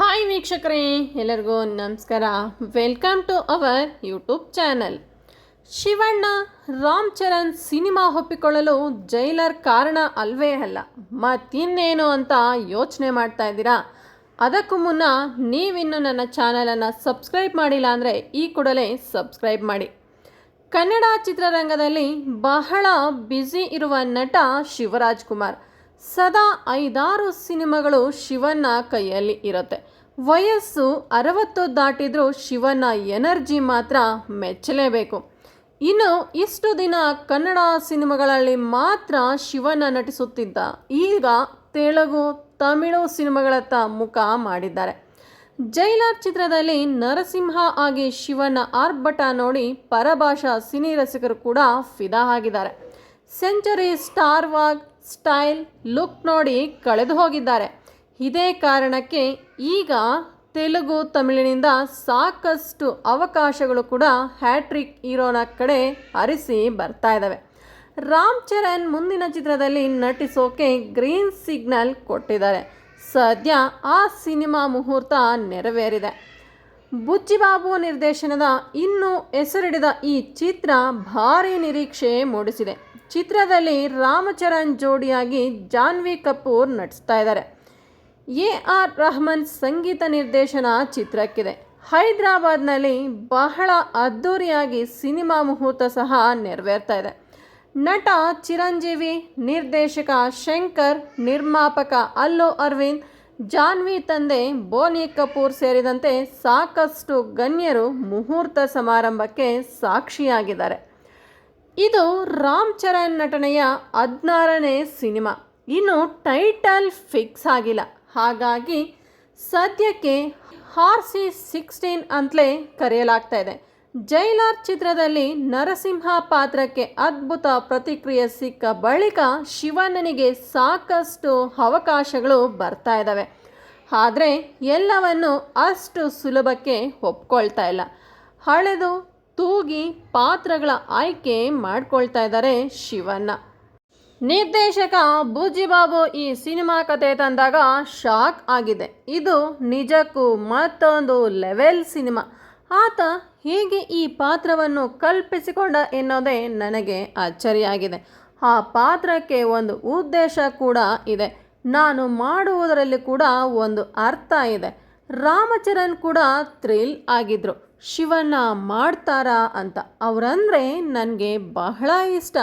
Hi ವೀಕ್ಷಕರೇ, ಎಲ್ಲರಿಗೂ ನಮಸ್ಕಾರ. Welcome to our YouTube channel Shivanna Ram Charan cinema ಒಪ್ಪಿಕೊಳ್ಳಲು ಜೈಲರ್ ಕಾರಣ ಅಲ್ವೇ ಅಲ್ಲ, ಮತ್ತಿನ್ನೇನು ಅಂತ ಯೋಚನೆ ಮಾಡ್ತಾ ಇದ್ದೀರಾ? ಅದಕ್ಕೂ ಮುನ್ನ ನೀವಿನ್ನು ನನ್ನ ಚಾನಲನ್ನು ಸಬ್ಸ್ಕ್ರೈಬ್ ಮಾಡಿಲ್ಲ ಅಂದರೆ ಈ ಕೂಡಲೇ ಸಬ್ಸ್ಕ್ರೈಬ್ ಮಾಡಿ. ಕನ್ನಡ ಚಿತ್ರರಂಗದಲ್ಲಿ ಬಹಳ ಬ್ಯುಸಿ ಇರುವ ನಟ ಶಿವರಾಜ್ ಕುಮಾರ್. ಸದಾ ಐದಾರು ಸಿನಿಮಾಗಳು ಶಿವಣ್ಣ ಕೈಯಲ್ಲಿ ಇರುತ್ತೆ. ವಯಸ್ಸು ಅರವತ್ತು ದಾಟಿದರೂ ಶಿವಣ್ಣ ಎನರ್ಜಿ ಮಾತ್ರ ಮೆಚ್ಚಲೇಬೇಕು. ಇನ್ನು ಇಷ್ಟು ದಿನ ಕನ್ನಡ ಸಿನಿಮಾಗಳಲ್ಲಿ ಮಾತ್ರ ಶಿವಣ್ಣ ನಟಿಸುತ್ತಿದ್ದ ಈಗ ತೆಲುಗು, ತಮಿಳು ಸಿನಿಮಾಗಳತ್ತ ಮುಖ ಮಾಡಿದ್ದಾರೆ. ಜೈಲರ್ ಚಿತ್ರದಲ್ಲಿ ನರಸಿಂಹ ಆಗಿ ಶಿವಣ್ಣ ಆರ್ಭಟ ನೋಡಿ ಪರಭಾಷಾ ಸಿನಿ ರಸಿಕರು ಕೂಡ ಫಿದಾ ಆಗಿದ್ದಾರೆ. ಸೆಂಚುರಿ ಸ್ಟಾರ್ ವಾಗ್ ಸ್ಟೈಲ್ ಲುಕ್ ನೋಡಿ ಕಳೆದು ಹೋಗಿದ್ದಾರೆ. ಇದೇ ಕಾರಣಕ್ಕೆ ಈಗ ತೆಲುಗು, ತಮಿಳಿನಿಂದ ಸಾಕಷ್ಟು ಅವಕಾಶಗಳು ಕೂಡ ಹ್ಯಾಟ್ರಿಕ್ ಹೀರೋನ ಕಡೆ ಹರಿಸಿ ಬರ್ತಾ ಇದ್ದಾವೆ ರಾಮ್ ಚರಣ್ ಮುಂದಿನ ಚಿತ್ರದಲ್ಲಿ ನಟಿಸೋಕೆ ಗ್ರೀನ್ ಸಿಗ್ನಲ್ ಕೊಟ್ಟಿದ್ದಾರೆ. ಸದ್ಯ ಆ ಸಿನಿಮಾ ಮುಹೂರ್ತ ನೆರವೇರಿದೆ. ಬುಚ್ಚಿಬಾಬು ನಿರ್ದೇಶನದ ಇನ್ನೂ ಹೆಸರಿಡಿದ ಈ ಚಿತ್ರ ಭಾರಿ ನಿರೀಕ್ಷೆ ಮೂಡಿಸಿದೆ. ಚಿತ್ರದಲ್ಲಿ ರಾಮಚರಣ್ ಜೋಡಿಯಾಗಿ ಜಾನ್ವಿ ಕಪೂರ್ ನಟಿಸ್ತಾ ಇದ್ದಾರೆ. ಎ ಆರ್ ರಹಮಾನ್ ಸಂಗೀತ ನಿರ್ದೇಶನ ಚಿತ್ರಕ್ಕಿದೆ. ಹೈದರಾಬಾದ್ನಲ್ಲಿ ಬಹಳ ಅದ್ಧೂರಿಯಾಗಿ ಸಿನಿಮಾ ಮುಹೂರ್ತ ಸಹ ನೆರವೇರ್ತಾ ಇದೆ. ನಟ ಚಿರಂಜೀವಿ, ನಿರ್ದೇಶಕ ಶಂಕರ್, ನಿರ್ಮಾಪಕ ಅಲ್ಲು ಅರವಿಂದ್, ಜಾನ್ವಿ ತಂದೆ ಬೋನಿ ಕಪೂರ್ ಸೇರಿದಂತೆ ಸಾಕಷ್ಟು ಗಣ್ಯರು ಮುಹೂರ್ತ ಸಮಾರಂಭಕ್ಕೆ ಸಾಕ್ಷಿಯಾಗಿದ್ದಾರೆ. ಇದು ರಾಮ್ ಚರಣ್ ನಟನೆಯ ಹದಿನಾರನೇ ಸಿನಿಮಾ. ಇನ್ನು ಟೈಟಲ್ ಫಿಕ್ಸ್ ಆಗಿಲ್ಲ. ಹಾಗಾಗಿ ಸದ್ಯಕ್ಕೆ ಆರ್ ಸಿ ಸಿಕ್ಸ್ಟೀನ್ ಅಂತಲೇ ಕರೆಯಲಾಗ್ತಾ ಇದೆ. ಜೈಲಾರ್ ಚಿತ್ರದಲ್ಲಿ ನರಸಿಂಹ ಪಾತ್ರಕ್ಕೆ ಅದ್ಭುತ ಪ್ರತಿಕ್ರಿಯೆ ಸಿಕ್ಕ ಬಳಿಕ ಶಿವಣ್ಣನಿಗೆ ಸಾಕಷ್ಟು ಅವಕಾಶಗಳು ಬರ್ತಾ ಇದ್ದಾವೆ. ಆದರೆ ಎಲ್ಲವನ್ನು ಅಷ್ಟು ಸುಲಭಕ್ಕೆ ಒಪ್ಕೊಳ್ತಾ ಇಲ್ಲ. ಹಳೆದು ತೂಗಿ ಪಾತ್ರಗಳ ಆಯ್ಕೆ ಮಾಡ್ಕೊಳ್ತಾ ಇದ್ದಾರೆ ಶಿವಣ್ಣ. ನಿರ್ದೇಶಕ ಬೂಜಿಬಾಬು ಈ ಸಿನಿಮಾ ಕತೆ ತಂದಾಗ ಶಾಕ್ ಆಗಿದೆ. ಇದು ನಿಜಕ್ಕೂ ಮತ್ತೊಂದು ಲೆವೆಲ್ ಸಿನಿಮಾ. ಆತ ಹೇಗೆ ಈ ಪಾತ್ರವನ್ನು ಕಲ್ಪಿಸಿಕೊಂಡ ಎನ್ನೋದೇ ನನಗೆ ಅಚ್ಚರಿಯಾಗಿದೆ ಆ ಪಾತ್ರಕ್ಕೆ ಒಂದು ಉದ್ದೇಶ ಕೂಡ ಇದೆ. ನಾನು ಮಾಡುವುದರಲ್ಲಿ ಕೂಡ ಒಂದು ಅರ್ಥ ಇದೆ. ರಾಮಚರಣ್ ಕೂಡ ಥ್ರಿಲ್ ಆಗಿದ್ರು. ಶಿವಣ್ಣ ಮಾಡ್ತಾರಾ ಅಂತ. ಅವರಂದರೆ ನನಗೆ ಬಹಳ ಇಷ್ಟ.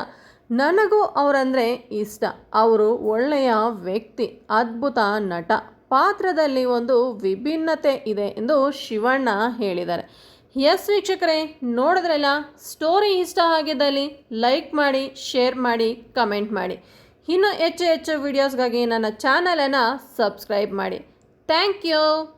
ನನಗೂ ಅವರಂದರೆ ಇಷ್ಟ. ಅವರು ಒಳ್ಳೆಯ ವ್ಯಕ್ತಿ, ಅದ್ಭುತ ನಟ. ಪಾತ್ರದಲ್ಲಿ ಒಂದು ವಿಭಿನ್ನತೆ ಇದೆ ಎಂದು ಶಿವಣ್ಣ ಹೇಳಿದ್ದಾರೆ. ಎಸ್ ವೀಕ್ಷಕರೇ, ನೋಡಿದ್ರಲ್ಲ? ಸ್ಟೋರಿ ಇಷ್ಟ ಆಗಿದ್ದಲ್ಲಿ ಲೈಕ್ ಮಾಡಿ, ಶೇರ್ ಮಾಡಿ, ಕಮೆಂಟ್ ಮಾಡಿ. ಇನ್ನು ಹೆಚ್ಚು ಹೆಚ್ಚು ವೀಡಿಯೋಸ್ಗಾಗಿ ನನ್ನ ಚಾನಲನ್ನು ಸಬ್ಸ್ಕ್ರೈಬ್ ಮಾಡಿ. Thank you!